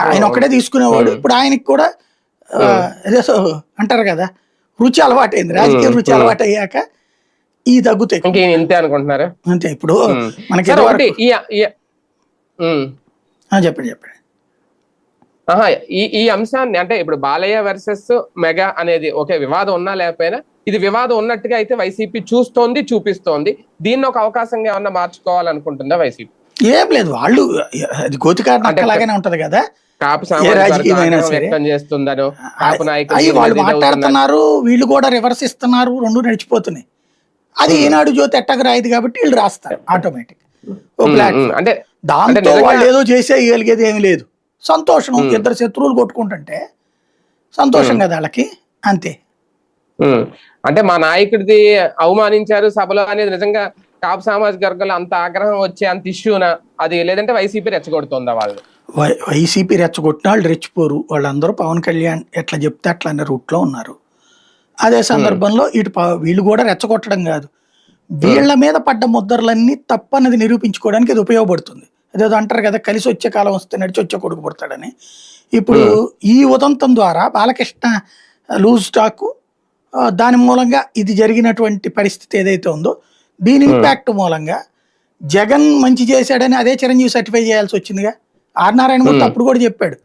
ఆయన ఒక్కడే తీసుకునేవాడు. ఇప్పుడు ఆయనకి కూడా ఏదో అంటారు కదా రుచి అలవాటైంది. రాజకీయ రుచి అలవాటు అయ్యాక ఈ తగ్గుతాయి. ఇంతే అనుకుంటున్నారా? అంతే ఇప్పుడు. మనకి చెప్పండి చెప్పండి. ఆహా ఈ ఈ అంశాన్ని అంటే ఇప్పుడు బాలయ్య వర్సెస్ మెగా అనేది ఓకే వివాదం ఉన్నా లేకపోయినా ఇది వివాదం ఉన్నట్టుగా అయితే వైసీపీ చూస్తోంది చూపిస్తోంది. దీన్ని ఒక అవకాశంగా ఏమన్నా మార్చుకోవాలనుకుంటుందా వైసీపీ? ఏం లేదు వాళ్ళు అది గోతికార నక్కలాగానే ఉంటది కదా. చేస్తుందనో వాళ్ళు. మాట్లాడుతున్నారు వీళ్ళు కూడా రివర్స్ ఇస్తున్నారు రెండు నడిచిపోతున్నాయి. అది ఈనాడు జ్యోతి ఎట్టకు రాయదు కాబట్టి వీళ్ళు రాస్తారు ఆటోమేటిక్ అంటే దాంతో వాళ్ళు ఏదో చేసేయగలిగేది ఏమీ లేదు. సంతోషం ఇద్దరు శత్రువులు కొట్టుకుంటుంటే సంతోషం కదా వాళ్ళకి అంతే. అంటే మా నాయకుడిది అవమానించారు సభలో అనేది నిజంగా కాపు సామాజిక వర్గంలో అంత ఆగ్రహం వచ్చే అంత ఇష్యూనా అది లేదంటే వైసీపీ రెచ్చగొడుతుందా వాళ్ళు? వైసీపీ రెచ్చగొట్టిన వాళ్ళు రెచ్చిపోరు. వాళ్ళందరూ పవన్ కళ్యాణ్ ఎట్లా చెప్తే అట్లా అనే రూట్లో ఉన్నారు. అదే సందర్భంలో ఇటు వీళ్ళు కూడా రెచ్చగొట్టడం కాదు. వీళ్ళ మీద పడ్డ ముద్దర్లన్నీ తప్పన్నది నిరూపించుకోవడానికి ఇది ఉపయోగపడుతుంది. అదేదో అంటారు కదా కలిసి వచ్చే కాలం వస్తే నడిచి వచ్చే కొడుకు పుడతాడని. ఇప్పుడు ఈ ఉదంతం ద్వారా బాలకృష్ణ లూజ్ టాక్ దాని మూలంగా ఇది జరిగినటువంటి పరిస్థితి ఏదైతే ఉందో దీని ఇంపాక్ట్ మూలంగా జగన్ మంచి చేశాడని అదే చిరంజీవి సర్టిఫై చేయాల్సి వచ్చిందిగా. ఆర్ నారాయణ మూర్తి అప్పుడు కూడా చెప్పాడు.